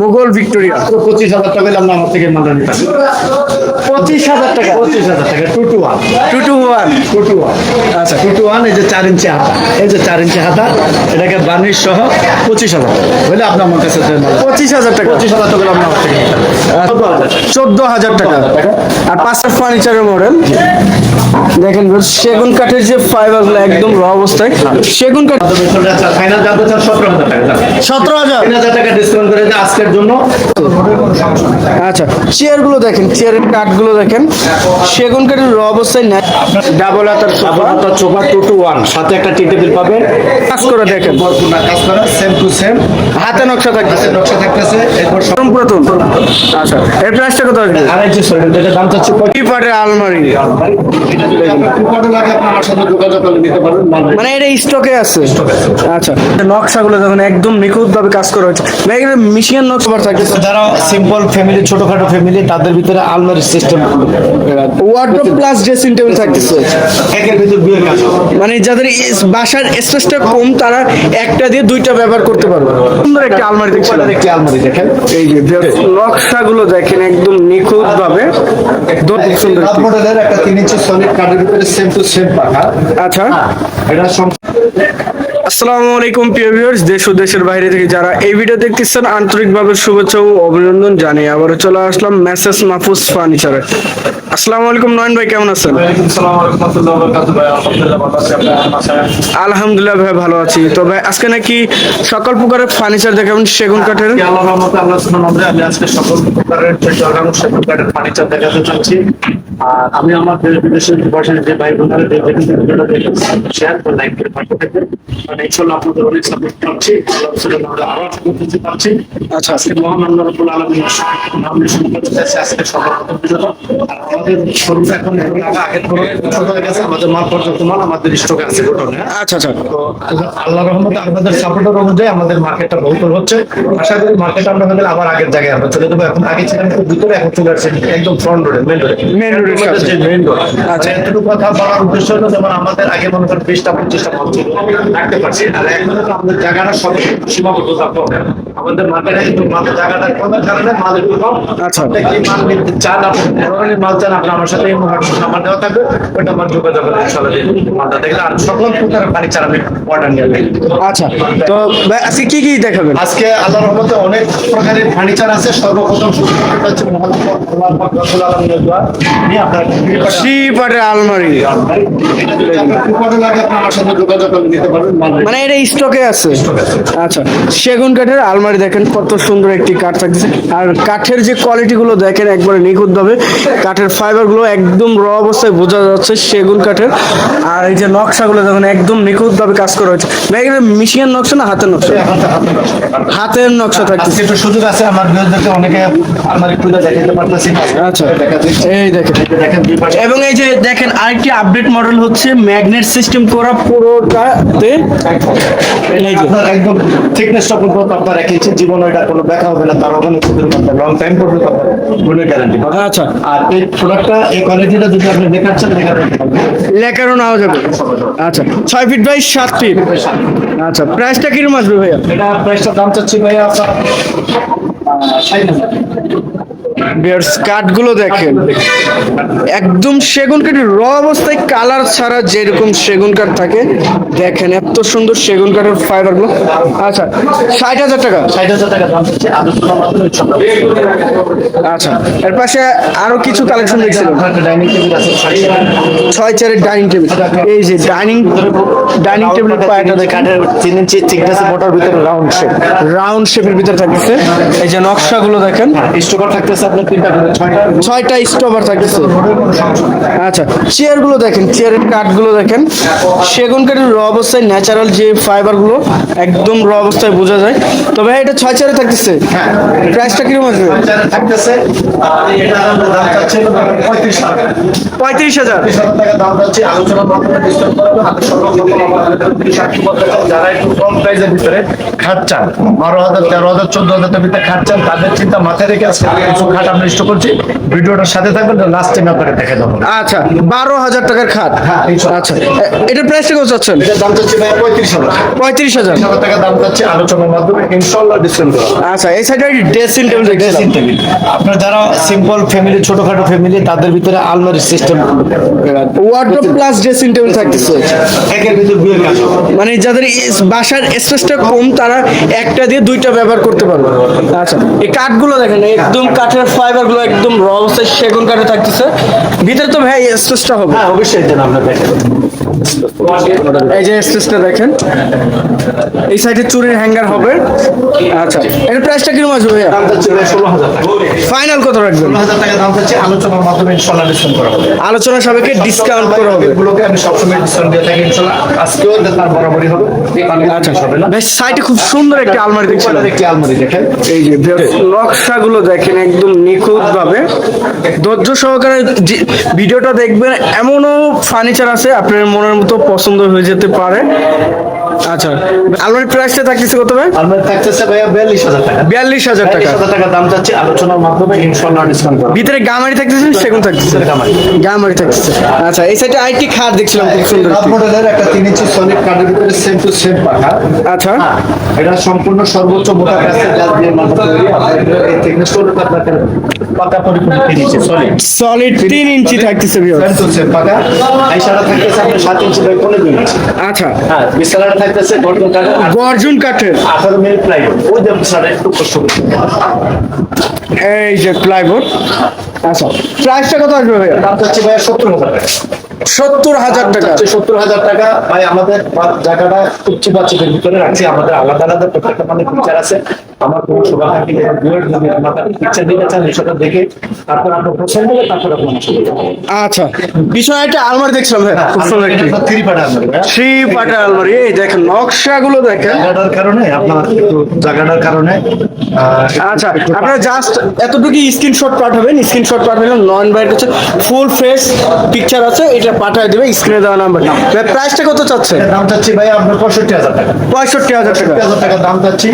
Mughal Victoria. পঁচিশ হাজার টাকা আমরা আমার থেকে নিতে পঁচিশ হাজার টাকা। পঁচিশ হাজার টাকা two two one two two one two two one আচ্ছা। টু টু ওয়ান এই যে চার ইঞ্চি হাতা। এই যে চার ইঞ্চি হাতা এটাকে বার্নিশ সহ পঁচিশ হাজার টাকা। আপনি আমার কাছে পঁচিশ হাজার টাকা। পঁচিশ হাজার টাকা থেকে পারি চোদ্দ হাজার টাকা। আর পাঁচটা ফার্নিচারের মডেল দেখেন সেগুন কাঠের যে ফাইবারগুলো একদম র অবস্থায় সেগুন কাঠ সতেরো হাজার টাকা সতেরো হাজার। হাজার টাকা ডিসকাউন্ট করে দেয় আজকের জন্য। আচ্ছা চেয়ারগুলো দেখেন চেয়ারের কাঠগুলো দেখেন। সেগুন কাঠের অবস্থায় নেয়। ডাবল হাতার সোফা টু টু ওয়ান সাথে একটা টি টেবিল পাবেন। কাজ করে দেখেন। ভরপুর কাজ করা সেম টু সেম হাতে নকশা থাকবে হাতে নকশা থাকতেছে এরপর প্রথম আচ্ছা এর প্রাইসটা কত আসবে? যে সরি যেটা দাম চাচ্ছি কি পাটের আলমারি। মানে এটা স্টকে আছে। আচ্ছা নকশাগুলো যখন একদম নিখুঁত ভাবে কাজ করা এখানে মিশিয়ান নকশা যারা সিম্পল ফ্যামিলি ছোটখাটো ফ্যামিলি তাদের ভিতরে আলমারি system wardrobe plus dressing table থাকতেছে। একের ভিতর দুই কাজ মানে যাদের বাসার স্পেসটা কম তারা একটা দিয়ে দুইটা ব্যবহার করতে পারবে। সুন্দর একটা আলমারি ছোটখাটো একটি আলমারি দেখেন। এই যে নকশাগুলো দেখেন একদম নিখুঁত ভাবে একদম সুন্দর মডেলের একটা তিন ইঞ্চি সলিড কাঠের ভিতরে সেম টু সেম পাখা। আচ্ছা। এটা সম- আসসালামু আলাইকুম প্রিয় ভিউয়ার্স দেশ ও দেশের বাইরে থেকে যারা এই ভিডিও দেখতেছেন আন্তরিকভাবে শুভেচ্ছা ও অভিনন্দন জানিয়ে আবারও চলে আসলাম মেসেজ মাহফুজ ফার্নিচারে আসসালামু আলাইকুম নয়ন ভাই কেমন আছেন? আলহামদুলিল্লাহ ভাই ভালো আছি। তো ভাই আজকে নাকি সকল প্রকারের ফার্নিচার দেখাবেন সেগুন কাঠের? আল্লাহর রহমতে আল্লাহ সুবহানাহু ওয়া তাআলা আমি আজকে সকল প্রকারের সেগুন কাঠের ফার্নিচার দেখাতে চাচ্ছি। আর আমি আমার দেশ বিদেশের বসে যে ভাই বোনেরা যে ভিডিওটা দেখেন শেয়ার করে লাইক করে পাশে থাকবেন। মানে ইনশাআল্লাহ আপনাদের অনেক সাপোর্ট পাচ্ছি। ওয়া আরও সাপোর্ট দিতে পারছি আচ্ছা আজকে মহান আল্লাহ রাব্বুল আলামিন নাম করতে চাচ্ছি আজকে সর্বপ্রথম ভিডিওটা। আর আমাদের শোরুমটা এখন আগে আগের থেকে হয়ে গেছে। আমাদের মাল পর্যন্ত মাল আমাদের স্টকে আছে গোটনে আচ্ছা আচ্ছা। তো আল্লাহ- রহমতে আপনাদের সাপোর্টের অনুযায়ী আমাদের মার্কেটটা বহুত হচ্ছে। আশা করি মার্কেট আমরা আবার আগের জায়গায় আমরা চলে যাব। এখন আগে ছিলাম ভিতরে এখন চলে আসছে একদম ফ্রন্ট রোডে মেন রোডে মেন রোড আচ্ছা। এতটুকু কথা বলার উদ্দেশ্য হলো যেমন আমাদের আগে মনে করেন বিশটা পঁচিশটা মাল রাখতে পারছি। আর এখন তো আমাদের জায়গাটা সব সীমাবদ্ধ থাকতে আমাদের মার্কেটে কিন্তু মালের জায়গাটা কমার কারণে মাল একটু কম। আচ্ছা। কি মাল নিতে চান আপনি? ধরনের মাল চান আপনি আমার সাথে এই দেওয়া থাকবে ওইটা আমার যোগাযোগ করে ইনশাআল্লাহ মালটা দেখলে আর সকল প্রকারের ফার্নিচার আমি অর্ডার নিয়ে আচ্ছা তো আজকে কি কি দেখাবেন? আজকে আল্লাহর রহমতে অনেক প্রকারের ফার্নিচার আছে সর্বপ্রথম হচ্ছে নিয়ে থ্রি পাটের আলমারি? মানে এটা স্টকে আছে? আচ্ছা সেগুন কাঠের আলমারি দেখেন কত সুন্দর একটি কাঠ থাকছে আর কাঠের যে কোয়ালিটি গুলো দেখেন একবারে নিখুঁত ভাবে কাঠের ফাইবারগুলো একদম র অবস্থায় বোঝা যাচ্ছে সেগুন কাঠের। আর এই যে নকশাগুলো দেখেন একদম নিখুঁত ভাবে কাজ করা হয়েছে। এখানে মিশিয়ান নকশা না হাতের নকশা? নকশা। হাতের নকশা থাকছে আজকে একটু সুযোগ আছে আমার অনেকে আলমারি খুলে দেখাতে পারতেছি আচ্ছা এই দেখেন। এবং এই যে দেখেন আরেকটি আপডেট মডেল হচ্ছে ম্যাগনেট সিস্টেম করা পুরোটাতে। একদম থিকনেসটা পর্যন্ত আপনার রেখেছে জীবন ওইটা কোনো দেখা হবে না তার ওখানে লং টাইম পর্যন্ত আপনার গুণের গ্যারান্টি আচ্ছা। আর এই প্রোডাক্টটা এই কোয়ালিটিটা যদি আপনি দেখাচ্ছেন পারবেন লেখারও নাও যাবে। আচ্ছা ছয় ফিট বাই সাত ফিট আচ্ছা প্রাইসটা কীরকম আসবে ভাইয়া? এটা প্রাইসটা দাম চাচ্ছি ভাইয়া আপনার ষাট হাজার। বিয়ার্স কাঠগুলো দেখেন। একদম সেগুন কাঠের র অবস্থায় কালার ছাড়া যেরকম সেগুন কাঠ থাকে দেখেন এত সুন্দর সেগুন কাঠের ফাইবারগুলো আচ্ছা ষাট হাজার টাকা। ষাট হাজার আচ্ছা এর পাশে আরও কিছু কালেকশন দেখছিলাম। টেবিল। ছয় চারের ডাইনিং টেবিল এই যে ডাইনিং ডাইনিং টেবিলের পায়াটা কাঠের তিন ইঞ্চি থিকনেস মোটার ভিতরে রাউন্ড শেপ রাউন্ড শেপের ভিতরে থাকতেছে। এই যে নকশাগুলো দেখেন। স্টোকার থাকতেছে আপনার তিনটা করে? ছয়টা? স্টোভার থাকতেছে। আচ্ছা চেয়ারগুলো দেখেন চেয়ারের কাঠগুলো দেখেন। সেগুন কাঠের র অবস্থায় ন্যাচারাল যে ফাইবারগুলো একদম র অবস্থায় বোঝা যায়। তবে এটা ছয় চারে থাকতেছে। প্রাইসটা কীরকম চাচ্ছে পঁয়ত্রিশ হাজার। যারা একটু কম প্রাইসের ভিতরে খাট চান বারো হাজার তেরো হাজার চোদ্দ হাজার ভিতরে খাট চান তাদের চিন্তা মাথায় রেখে কিছু খাট আমরা স্টক করছি। ভিডিওটার সাথে থাকবেন লাস্ট টাইম আপনাকে দেখে দেবো। আচ্ছা বারো হাজার টাকার খাট। হ্যাঁ, আচ্ছা এটার প্রাইসটা কত চাচ্ছেন? এটার দাম চাচ্ছি ভাই পঁয়ত্রিশ হাজার। পঁয়ত্রিশ হাজার। টাকা দাম চাচ্ছি আলোচনার মাধ্যমে। ইনশাল্লাহ ডিসকাউন্ট করা আচ্ছা এই সাইডে ড্রেসিং টেবিল ড্রেসিং টেবিল আপনার যারা সিম্পল ফ্যামিলি ছোটখাটো ফ্যামিলি তাদের ভিতরে আলমারি system wardrobe plus dressing table থাকতেছে। একের ভিতর কাজ মানে যাদের বাসার স্পেসটা কম তারা একটা দিয়ে দুইটা ব্যবহার করতে পারবে। আচ্ছা এই কাঠগুলো দেখেন একদম কাঠের ফাইবারগুলো একদম র অবস্থায় সেগুন কাঠে থাকতেছে। ভিতরে তো ভাই স্পেসটা হবে। হ্যাঁ অবশ্যই দেন আমরা দেখেন এই যে স্পেসটা দেখেন। এই সাইডে চুরির হ্যাঙ্গার হবে। আচ্ছা এর প্রাইসটা কীরকম আসবে ভাইয়া? ফাইনাল কত রাখবেন? টাকা দাম চাচ্ছি আলোচনার মাধ্যমে ডিসকাউন্ট করা হবে। আলোচনা সাপেক্ষে ডিসকাউন্ট করা হবে। এগুলোকে আমি সবসময় ডিসকাউন্ট দিয়ে থাকি ইনশাল্লাহ। আজকেও তার বরাবরই হবে। আচ্ছা হবে না। ভাই সাইডে খুব সুন্দর একটা আলমারি দেখছিলাম। উপরের একটি আলমারি দেখেন। এই যে নকশাগুলো দেখেন একদম নিখুঁত ভাবে ধৈর্য সহকারে ভিডিওটা দেখবেন, এমনও ফার্নিচার আছে, আপনার মনের মতো পছন্দ হয়ে যেতে পারে। আচ্ছা আলমারির প্রাইসটা থাকতেছে কত ভাই? আলমারি থাকতেছে ভাইয়া বিয়াল্লিশ হাজার টাকা। বিয়াল্লিশ হাজার টাকা। হাজার টাকা দাম চাচ্ছি আলোচনার মাধ্যমে ইনশাল্লাহ ডিসকাউন্ট করা। ভিতরে গামারি থাকতেছে সেগুন থাকতেছে? গামারি। থাকতেছে। আচ্ছা এই সাইডে আইটি খাট দেখছিলাম খুব সুন্দর মডেলের একটা তিন ইঞ্চি কাঠের ভিতরে সেম টু সেম পাখা। আচ্ছা। হ্যাঁ, এটা সম্পূর্ণ সর্বোচ্চ মোটা কাছে গ্লাস দিয়ে মাথা তৈরি। এই হলো আপনার পাকা পরিপূর্ণ তিন ইঞ্চি সলিড সলিড তিন ইঞ্চি থাকতেছে viewers। সেম টু সেম পাকা আইসারা থাকতেছে আপনার সাত ইঞ্চি বাই পনেরো ইঞ্চি আচ্ছা। হ্যাঁ বিছানাটা থাকতেছে গর্জন কাঠের গর্জন কাঠের আঠারো মিনিট প্লাইউড ওই যে স্যার একটু কষ্ট করতে এই যে প্লাইবোর্ড আচ্ছা প্রাইসটা কত আসবে ভাইয়া? দাম চাচ্ছি ভাই সত্তর হাজার সত্তর হাজার টাকা। সত্তর হাজার টাকা। ভাই আমাদের জায়গাটা উচ্চ বাচ্চাদের ভিতরে রাখছি। আমাদের আলাদা আলাদা প্রত্যেকটা মানে পিকচার আছে। আমার কোনো পিকচার দিতে চান সেটা দেখে তারপর আপনার পছন্দ হলে তারপর আপনার আচ্ছা পিছনে একটা আলমারি দেখছিলাম ভাই খুব সুন্দর একটি থ্রি পার্ট আলমারি থ্রি পাটা আলমারি এই দেখেন নকশাগুলো দেখেন। জায়গাটার কারণে আপনার একটু জায়গাটার কারণে আচ্ছা আপনারা জাস্ট এতটুকু স্ক্রিনশট পাঠাবেন স্ক্রিনশট পাঠাবেন নন বাইট হচ্ছে ফুল ফেস পিকচার আছে এটা পাঠিয়ে দেবে স্ক্রিনে দেওয়া নাম্বার প্রাইসটা কত চাচ্ছে? দাম চাচ্ছি ভাই আপনার পঁয়ষট্টি হাজার টাকা। পঁয়ষট্টি হাজার টাকা। হাজার টাকা দাম চাচ্ছি।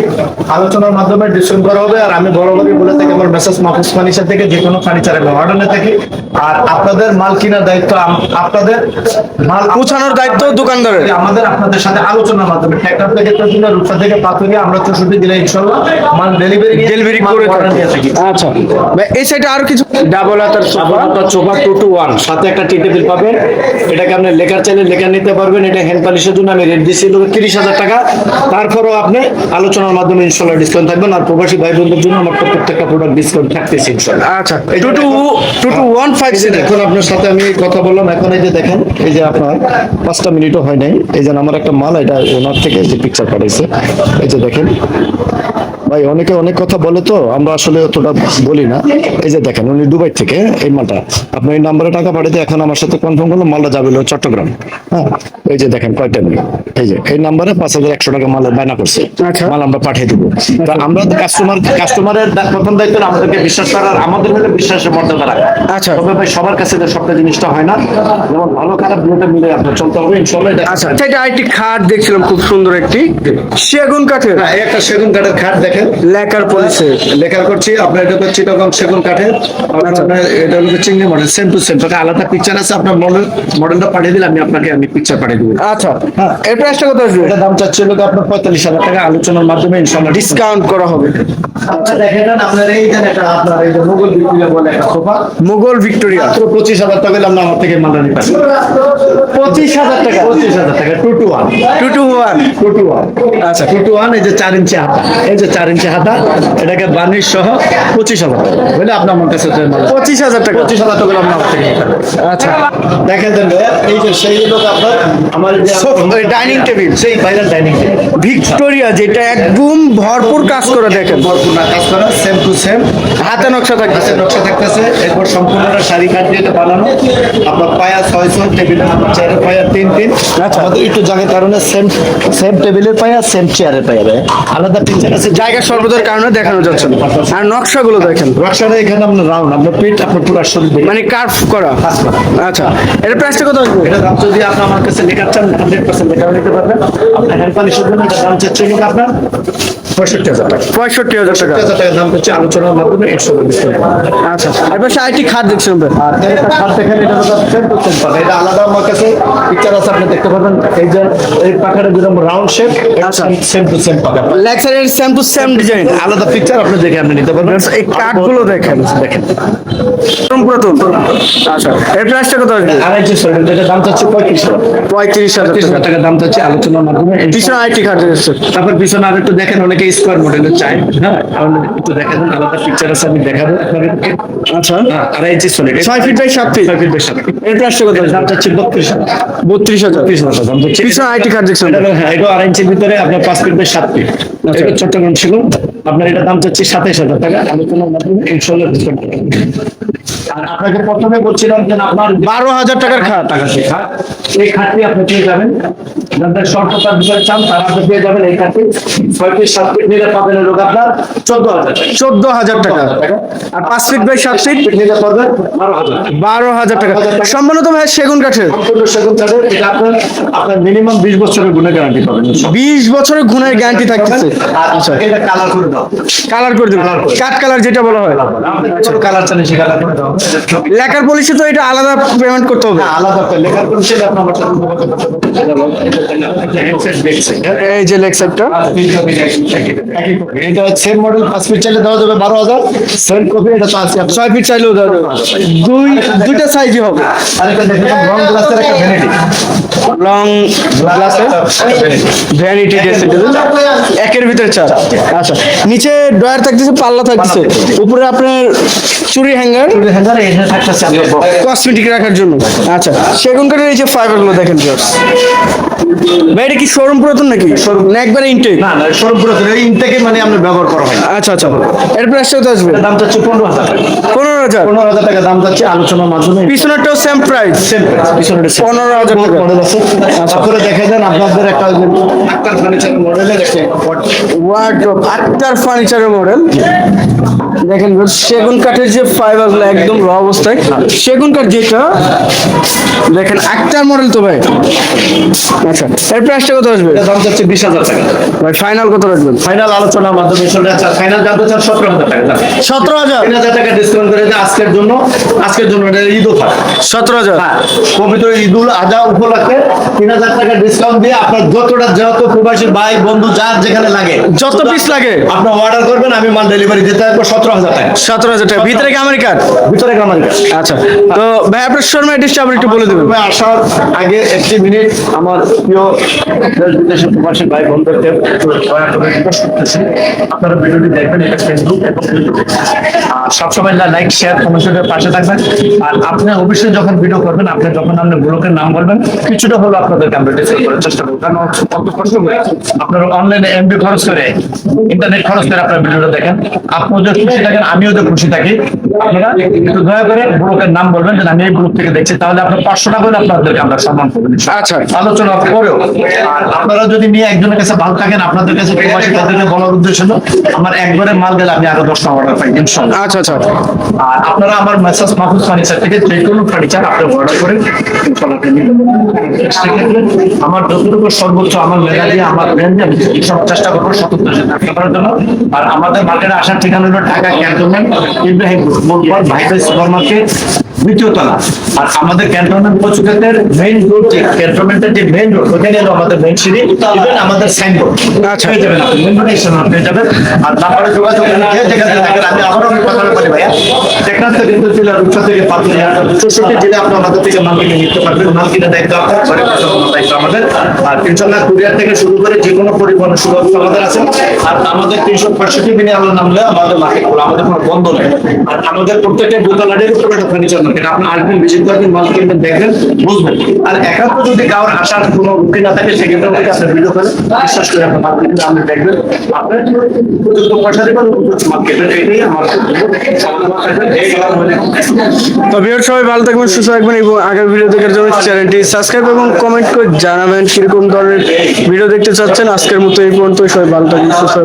আলোচনার মাধ্যমে ডিসকাউন্ট করা হবে আর আমি বরাবরই বলে থাকি আমার মেসেজ মাহফুজ ফার্নিচার থেকে যে কোনো ফার্নিচার আমি অর্ডার নিয়ে থাকি। আর আপনাদের মাল কেনার দায়িত্ব আপনাদের মাল পৌঁছানোর দায়িত্ব দোকানদারের। আমাদের আপনাদের সাথে আলোচনার মাধ্যমে। ট্র্যাক্টর থেকে রূপসা থেকে পাতুরিয়া আমরা চৌষট্টি জেলায় ইনশাল্লাহ মাল ডেলিভারি ডেলিভারি করে নিয়ে থাকি। আচ্ছা। ভাই এই সাইডে আরও কিছু? ডাবল হাতার সোফা আপনার চোপা টু টু ওয়ান সাথে একটা টি টেবিল পাবেন। এটাকে আপনি লেখার চাইলে লেখা নিতে পারবেন। এটা হ্যান্ড পলিশের জন্য আমি রেট দিচ্ছি তিরিশ হাজার টাকা। তারপরেও আপনি আলোচনার মাধ্যমে ইনশাল্লাহ ডিসকাউন্ট থাকবেন আর প্রবাসী ভাই বোনদের জন্য আমার প্রত্যেকটা প্রোডাক্ট ডিসকাউন্ট থাকতেছে ইনশাল্লাহ। আচ্ছা two two two two one five যে আপনার সাথে আমি কথা বললাম। এখন এই যে দেখেন এই যে আপনার পাঁচটা মিনিটও হয় নাই। এই যে আমার একটা মাল এটা ওনার থেকে যে পিকচার পাঠাইছে। এই যে দেখেন। ভাই অনেকে অনেক কথা বলে তো আমরা আসলে অতটা বলি না, এই যে দেখেন উনি দুবাই থেকে এই মালটা। আপনি এই নাম্বারে টাকা পাঠাতে এখন আমার সাথে কনফার্ম করল মালটা যাবে চট্টগ্রাম। হ্যাঁ? এই যে দেখেন কয়টা মিনিট এই যে এই নাম্বারে পাঁচ হাজার একশো টাকা মালের বায়না করছে। আচ্ছা। মাল আমরা পাঠিয়ে দেবো। তা আমরা কাস্টমার কাস্টমারের প্রথম দায়িত্ব আমাদেরকে বিশ্বাস করার আমাদের হলে বিশ্বাসের মর্যাদা রাখা। আচ্ছা। তবে ভাই সবার কাছে তো সবটা জিনিসটা হয় না। যেমন ভালো খারাপ দুটো মিলে আপনার চলতে হবে ইনশাল্লাহ এটা আচ্ছা সেটা আরেকটি খাট দেখছিলাম খুব সুন্দর একটি। সেগুন কাঠের? হ্যাঁ, একটা সেগুন কাঠের খাট দেখেন। লেকার পলিসে। লেখা করছি। আপনার এটা হচ্ছে চিটাগং সেগুন কাঠের। আচ্ছা। আপনার এটা হলো চিংড়ি মডেল সেম টু সেম আলাদা পিকচার আছে আপনার মডেল মডেলটা পাঠিয়ে দিলে আমি আপনাকে আমি পিকচার পাঠিয়ে দেবো আচ্ছা এর প্রাইসটা কত আসবে? এটা দাম চাচ্ছে হলো আপনার পঁয়তাল্লিশ হাজার টাকা আলোচনার মাধ্যমে ডিসকাউন্ট করা হবে। আপনার দেখেন না, আপনার এই যে একটা আপনার এই যে মুঘল বিক্রিয়া বলে একটা সোফা। মুঘল ভিক্টোরিয়া। মাত্র পঁচিশ হাজার টাকা হলে আমার থেকে মালটা নিতে পারি পঁচিশ হাজার টাকা? পঁচিশ হাজার টাকা two two one two two one two two one আচ্ছা টু টু ওয়ান এই যে চার ইঞ্চি হাতা। এই যে চার ইঞ্চি হাতা এটাকে বার্নিশ সহ পঁচিশ হাজার টাকা। বুঝলে আপনার আমার কাছে। পঁচিশ হাজার টাকা? পঁচিশ হাজার টাকা আমার থেকে আচ্ছা। দেখেন এই যে সেই লোক আপনার ডাইনিং টেবিল সেই বাইরের ডাইনিং টেবিল ভিক্টোরিয়া যেটা একদম ভরপুর কাজ করে দেখেন। ভরপুর না কাজ করা সেম টু সেম হাতে নকশা থাকবে হাতের নকশা থাকতেছে এরপর সম্পূর্ণটা শাড়ি কাঠ দিয়ে এটা বানানো। আপনার পায়া ছয়শো টেবিল চেয়ারের পায়া তিন তিন। আচ্ছা। আমাদের একটু জায়গার কারণে সেম সেম টেবিলের পায়া সেম চেয়ারের পায়া। আলাদা পিকচার আছে। জায়গা সর্বদার কারণে দেখানো যাচ্ছে না। আর নকশাগুলো দেখেন। নকশাটা এখানে আপনার রাউন্ড আপনি সামনে পিঠ আপনার পুরো শরীর মানে কার্ভ করা। করা। আচ্ছা। এর প্রাইসটা কত আসবে? এটা দাম যদি আপনি আমার কাছে লেখা চান হান্ড্রেড পার্সেন্ট লেখা নিতে পারবেন। আপনার হ্যান্ড পালিশের জন্য এটা দাম চাচ্ছে কিন্তু আপনার? পঁয়ষট্টি হাজার টাকা। পঁয়ষট্টি হাজার টাকা। হাজার টাকা দাম হচ্ছে আলোচনার মাধ্যমে একশো ডিসকাউন্ট আচ্ছা আরেকটি খাট আর একটা খাট দেখেন এটা এটা আলাদা আমার কাছে পিকচার আছে আপনি দেখতে পাবেন এই যে এই পাখাটা যেরকম রাউন্ড শেপ আচ্ছা। সেম টু সেম পাকা leg same to same design আলাদা পিকচার আপনি দেখে আপনি নিতে পারবেন। এই কাঠগুলো দেখেন। দেখেন। পুরাতন। আচ্ছা এর প্রাইসটা কত আসবে আড়াইশো সরি এটা দাম চাচ্ছে পঁয়ত্রিশ হাজার। পঁয়ত্রিশ হাজার টাকা। দাম চাচ্ছে আলোচনার মাধ্যমে। পিছনে আরেকটি খাট তারপর পিছনে আর একটু দেখেন অনেকে স্কোয়ার মডেলের চাই। হ্যাঁ একটু দেখাবেন আলাদা পিকচার আছে আমি দেখাবো আপনাদেরকে আচ্ছা। হ্যাঁ আড়াই ইঞ্চি সলিড ছয় ফিট বাই সাত ফিট ছয় ফিট বাই সাত এর প্রাইসটা কত? দাম চাচ্ছে বত্রিশ হাজার। বত্রিশ হাজার। বত্রিশ হাজার দাম চাচ্ছে পিছনে আরেকটি খাট দেখছেন। হ্যাঁ, এটা আড়াই ইঞ্চির ভিতরে আপনার পাঁচ ফিট বাই সাত ফিট আচ্ছা। এটা চট্টগ্রাম ছিল। আপনার এটা দাম চাচ্ছি সাতাইশ হাজার টাকা। আলোচনার মাধ্যমে ইনশাল্লাহ ডিসকাউন্ট আর আপনাকে প্রথমে বলছিলাম যে আপনার বারো হাজার টাকার খাট। টাকা সেই খাট এই খাটটি আপনি পেয়ে যাবেন। যাদের স্বল্পতার চান তারা আপনি পেয়ে যাবেন এই খাটটি ছয় ফিট সাত ফিট নিলে পাবেন লোক আপনার চোদ্দ হাজার টাকা। চোদ্দ হাজার টাকা। আর পাঁচ ফিট বাই সাত ফিট নিলে পাবেন বারো হাজার টাকা। বারো হাজার টাকা। সম্ভবত ভাই সেগুন কাঠের। সেগুন কাঠের। এটা আপনার আপনার মিনিমাম বিশ বছরের গুণে গ্যারান্টি পাবেন। বিশ বছরের গুণের গ্যারান্টি থাকতেছে। আচ্ছা। এটা কালার করে দাও। কালার করে কালার যেটা বলা হয়। কালার চান সে কালার করে দাও। লেখার পলিশে তো এটা আলাদা পেমেন্ট করতে হবে। হ্যাঁ, আলাদা করে লেখার আপনার এই যে লেগ সাইডটা এটা সেম মডেল পাঁচ ফিট চাইলে দেওয়া যাবে বারো হাজার। সেম কপি এটা ছয় ফিট চাইলেও দেওয়া যাবে। দুই দুইটা সাইজই হবে। আরেকটা গ্লাসের একটা ভ্যানিটি লং গ্লাসে ভ্যানিটি একের ভিতরে চার। আচ্ছা নিচে ডয়ার থাকতেছে পাল্লা থাকতেছে। উপরে আপনার চুরি হ্যাঙ্গার হ্যাঙ্গার এটা থাকতেছে কসমেটিক রাখার জন্য। আচ্ছা সেগুন কাঠের এই যে ফাইবারগুলো দেখেন। ভাই এটা কি শোরুম পুরাতন নাকি? শোরুম না একবারে ইনটেক না না সরম পুরো এই ইনটেকে মানে আমরা ব্যবহার করা হয়। আচ্ছা আচ্ছা। এর প্রাইস কত আসবে। এটার দাম চাচ্ছে পনেরো হাজার টাকা। দাম চাচ্ছে আলোচনার মাধ্যমে। পিছনেরটাও সেম প্রাইস সেম টাকা। মডেল আছে। তারপরে দেখা দেন আপনাদের একটা আক্তার মডেলের ফার্নিচারের মডেল দেখেন সেগুন কাঠের যে ফাইবারগুলো একদম র অবস্থায় সেগুন কাঠ যেটা দেখেন আটটার মডেল তো ভাই। আচ্ছা এর প্রাইসটা কত আসবে? এটার দাম চাচ্ছে বিশ হাজার টাকা। ভাই ফাইনাল কত রাখবেন? ফাইনাল আলোচনার মাধ্যমে চলে যাচ্ছে ফাইনাল জানতে চান সতেরো হাজার টাকা দাম। সতেরো হাজার? তিন হাজার টাকা ডিসকাউন্ট করে দেয় আজকের জন্য। আজকের জন্য এটা ঈদ অফার সতেরো হাজার? হ্যাঁ পবিত্র ঈদুল আজহা উপলক্ষে তিন হাজার টাকা ডিসকাউন্ট দিয়ে আপনার যতটা যত প্রবাসী ভাই বন্ধু যার যেখানে লাগে যত পিস লাগে। আপনি অর্ডার করবেন আমি মাল ডেলিভারি দিতে থাকব সতেরো হাজার টাকা। সতেরো হাজার টাকা। ভিতরে কি আমেরিকার ভিতরে আচ্ছা তো ভাই আপনার শর্মা আবার একটু বলে দেবেন। আসার আগে একটি মিনিট আমার প্রিয় খরচ করে খরচ করে আপনার দেখেন। খুশি আমিও যে খুশি থাকি। দয়া করে ব্লকের নাম বলবেন আমি এই গ্রুপ থেকে দেখছি। তাহলে আপনার পাঁচশো টাকা আপনাদেরকে আমরা সম্মান করবেন আচ্ছা। আলোচনা করেও। আর আপনারা যদি নিয়ে একজনের কাছে ভালো থাকেন আপনাদের কাছে প্রবাসী তাদেরকে বলার উদ্দেশ্য হলো আমার একবারে মাল গেলে আমি আরও দশটা অর্ডার পাই আচ্ছা আচ্ছা। আর আপনারা আমার মেসাজ মাহফুজ ফার্নিচার থেকে যে কোনো ফার্নিচার আপনি অর্ডার করেন। সেক্ষেত্রে আমার যতটুকু সর্বোচ্চ আমার মেধা দিয়ে আমার রেঞ্জে আমি সব চেষ্টা করব সতর্ক করার জন্য। আর আমাদের মার্কেটে আসার ঠিকানা হলো ঢাকা ক্যান্টনমেন্ট ইব্রাহিম মোটর ভাইটাই সুপার মার্কেট দ্বিতীয় তলা। আর আমাদের ক্যান্টনমেন্ট পশুক্ষেত্রের মেইন রোড ক্যান্টনমেন্টের যে মেইন রোড ওখানে হলো আমাদের মেইন সিঁড়ি ইভেন আমাদের সাইনবোর্ড আচ্ছা। পেয়ে যাবেন আপনি রোডে পেয়ে যাবেন। আর তারপরে যোগাযোগ যে যেখানে থাকেন আমি আবারও আমি কথা বলি ভাইয়া। টেকনাফ থেকে কিন্তু জেলা রূপসা থেকে পাতুলিয়া চৌষট্টি জেলা আপনি আমাদের থেকে মাল কিনে নিতে পারবেন। মাল কিনে দায়িত্ব আপনার ঘরে দায়িত্ব আমাদের। আর ইনশাল্লাহ কুরিয়ার থেকে শুরু করে যে কোনো পরিবহনের সুব্যবস্থা আমাদের আছে। আর আমাদের তিনশো পঁয়ষট্টি মিনি আলো নামলে আমাদের মার্কেট খোলা আমাদের কোনো বন্ধ নেই। আর আমাদের প্রত্যেকটা দোতলাটের উপরে একটা ফার্নিচার মার্কেট আপনি আসবেন ভিজিট করবেন মাল কিনবেন দেখবেন বুঝবেন। আর একাত্র যদি কারোর আসার কোনো না থাকে, সেক্ষেত্রে আমাকে আপনি ভিডিও করেন বিশ্বাস করে আপনার কিনবেন আপনি দেখবেন। আপনার পয়সা দেবেন মাল এটাই আমার তো সবাই ভালো থাকবেন, সুস্থ থাকবেন। এবং আগের ভিডিও দেখার জন্য চ্যানেলটি সাবস্ক্রাইব এবং কমেন্ট করে জানাবেন কীরকম ধরনের ভিডিও দেখতে চাচ্ছেন। আজকের মতো এই পর্যন্ত সবাই ভালো থাকবেন, সুস্থ।